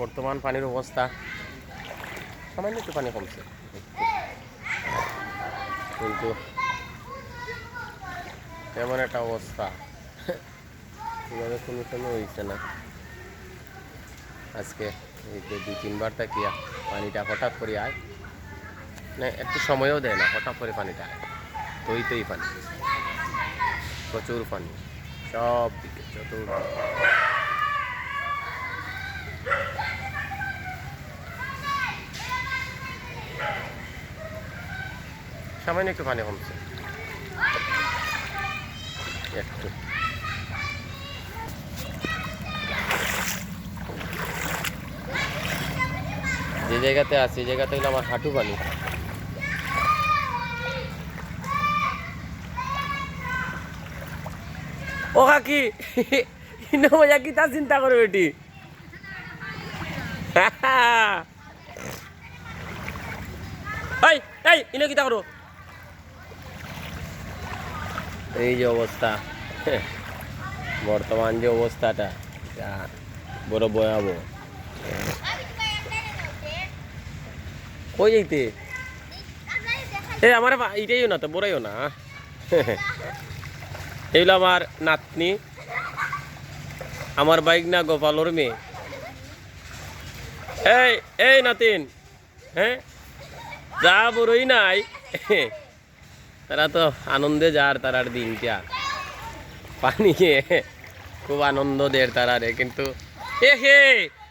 বর্তমান পানির অবস্থা, সামান্য একটু পানি কমছে। কিন্তু তেমন একটা অবস্থা। এভাবে কোনো সময় হয়েছে না। আজকে এই যে দুই, তিনবার তাকিয়া পানিটা হঠাৎ করে আয়? না, একটু সময়ও দেয় না, হঠাৎ করে পানিটা আয়। তৈ তৈ পানি, প্রচুর পানি, সব দিকে চতুর্দিকে সামান্য একটু পানি কমছে। একটু। যে জায়গাতে আছে সেই জায়গাতে হলো আমার হাঁটু পানি। ও কাকি, ইনো মজা কি তা চিন্তা করো বেটি এই এই, ইনো কিতা করো? এই যে অবস্থা। বর্তমান যে অবস্থাটা এটা বড় ভয়াবহ। কই যাইতে? এ, আমার এইটাইও না তো, বড়াইও না। এইগুলো আমার নাতনি। আমার বাইক না গোপালর মেয়ে। এই এই নাতিন। হ্যাঁ? যা বড়ই নাই। তারা তো আনন্দে যার তারার দিনটা পানি খেয়ে খুব আনন্দ দের তারারে, কিন্তু এ হে,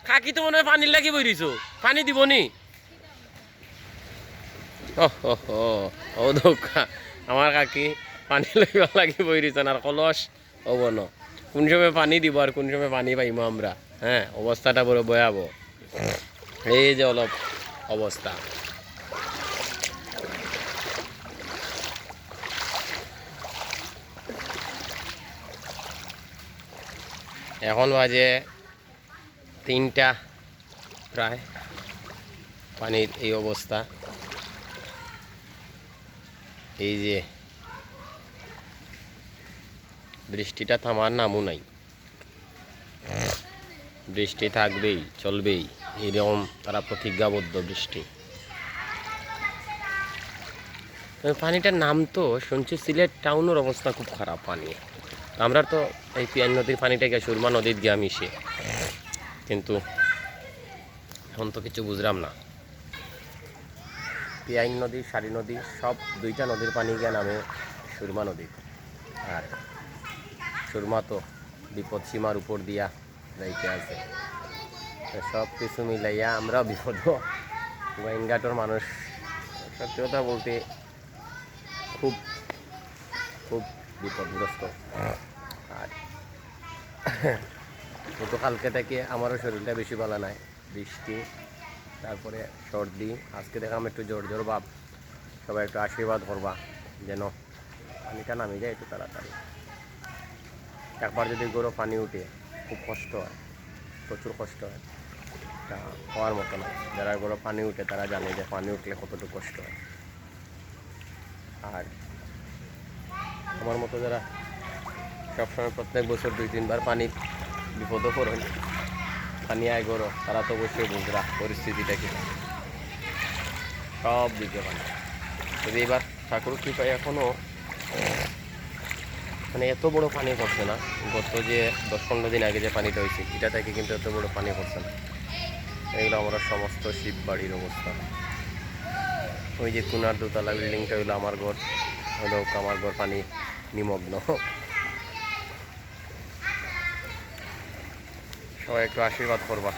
কাকি তো মনে হয় পানির লাগি বইরিছো পানি দিব নি ও দোকা আমার কাকি পানি লইব লাগি বইরিছেন আর কলস হব ন কোন সময় পানি দিব আর কোন সময় পানি পাইম আমরা হ্যাঁ? অবস্থাটা বড় ভয়াবহ। এই যে অলপ অবস্থা। এখন বাজে তিনটা প্রায়। পানির এই অবস্থা। এই যে বৃষ্টিটা থামার নামও নাই। বৃষ্টি থাকবেই, চলবেই, এরকম তারা প্রতিজ্ঞাবদ্ধ বৃষ্টি। পানিটার নাম তো শুনছি সিলেট টাউনের অবস্থা খুব খারাপ পানি। আমরা তো এই পিয়ান নদীর পানিটাকে সুরমা নদীর গিয়া মিশে। কিন্তু এখন তো কিছু বুঝলাম না। পিয়াইন নদী, সারি নদী, সব দুইটা নদীর পানি গিয়ে নামে সুরমা নদী। আর সুরমা তো বিপদ সীমার উপর দিয়া যাইতে আছে। সব কিছু মিলাইয়া আমরা বিপদ ইনগাটোর মানুষ, সত্যি কথা বলতে খুব খুব বিপদগ্রস্ত। আর গতকালকে থেকে আমারও শরীরটা বেশি ভালো নাই। বৃষ্টি, তারপরে সর্দি, আজকে দেখলাম একটু জোর জোর ভাব। সবাই একটু আশীর্বাদ করবা যেন পানিটা নামে যায় একটু তাড়াতাড়ি। একবার যদি গরু পানি উঠে খুব কষ্ট হয়, প্রচুর কষ্ট হয়, তা হওয়ার মতো না। যারা গরু পানি উঠে তারা জানে যে পানি উঠলে কতটুকু কষ্ট হয়। আর আমার মতো যারা সবসময় প্রত্যেক বছর দুই, তিনবার পানি বিপদও পড়েন, পানি আয় করো, তারা তো অবশ্যই বুঝরা পরিস্থিতিটা কি। সব দিকে পানি। যদি এবার ঠাকুর কৃপায় এখনও মানে এত বড় পানি পড়ছে না, গত যে দশ, পনেরো দিন আগে যে পানিটা হয়েছে, এটা থেকে কিন্তু এত বড় পানি পড়ছে না। এগুলো আমরা সমস্ত শিব বাড়ির অবস্থা। ওই যে কুনার দোতলা বিল্ডিংটা হইল আমার ঘর, হলো আমার ঘর পানি। নিমগ্ন। সবাই একটু আশীর্বাদ করবা।